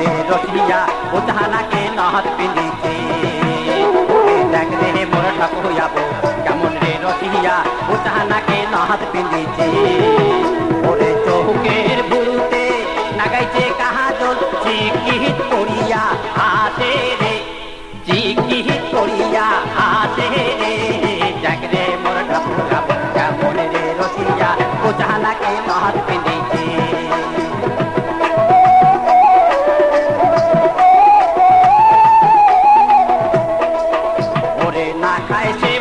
রে রসিয়া ও জাহানাকে নহত পিঁধিছে দেখ রে মোর ঠাকুর যাব কেমন রে রসিয়া ও জাহানাকে নহত পিঁধিছে ওরে চৌকের বুড়ুতে নাগাইছে কাহা কাহাজল চিকিত করিয়া হাতে রে চিকিত করিয়া হাতে রে। না খায় সে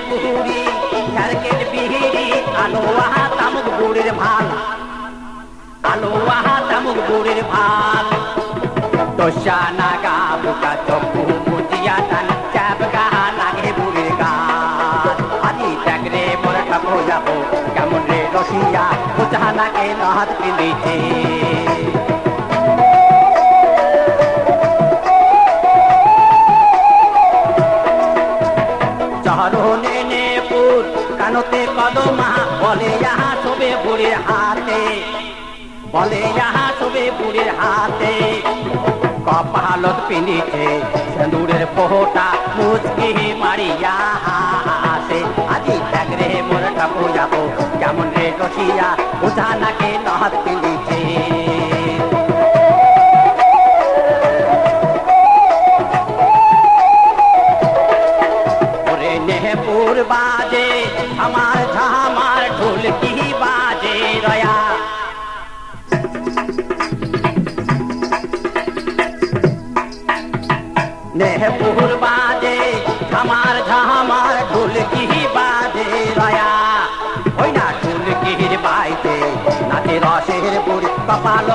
তামুক বুড়ির ভালো। বুড়ির ভালো। দশা নাগা, বুকা চক্ষু মুজিয়া গাহা লাগে বুড়ির মোর ঠাকুর যাব কেমন রে রসিয়া, বুঝা নাগে নাহাত পিঁধিছে কানতে কদমা, বলে যাহা শোবে বুড়ির হাতে। বলে যাহা শোবে বুড়ির হাতে। কপালত পিঁধিছে সেন্দুরের ফোটা, মুচকি মারিয়া হাসে। আজি ত্যাগরে মোর ঠাকুর যাব, কেমন রে রসিয়া উঠা নাকে নহত পিঁধিছে ওরে নেহপুর নেহপুর বাজে ঝামার ঝামার ঢোলকি বাজে রয়া। ওই না ঢোলকির বাইতে নাচে রসের বুড়ি কপাল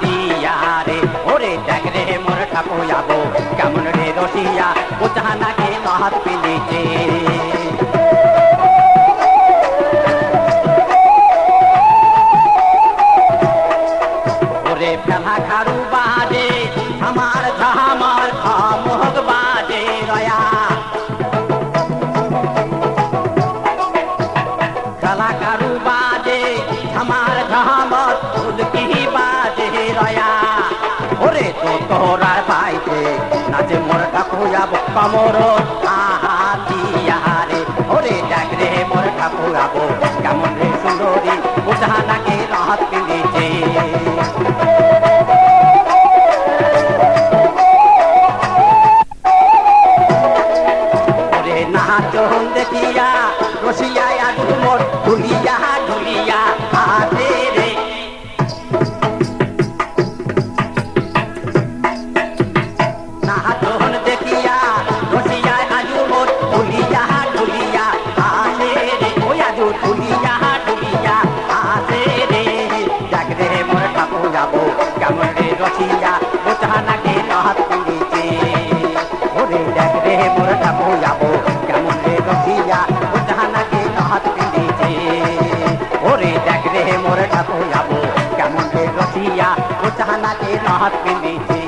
দিয়া রে ওরে দেখ রে মোর ঠাকুর কেমন রে রসিয়া ও জাহানাকে ওরে তো তোরা পাইতে নাচে মোর ঠাকুয়া বোকা মোর আহা দিয়া রে। ওরে ডাকরে মোর ঠাকুয়া বো কেমন রে সুন্দরী, বুঝা নাকি রাত পিঁধেছে ওরে না নাচন দেখিয়া রসিয়া আগুন মোর ঢুলিয়া ঢুলিয়া হাতে सिया वो चाहना के रात में नीचे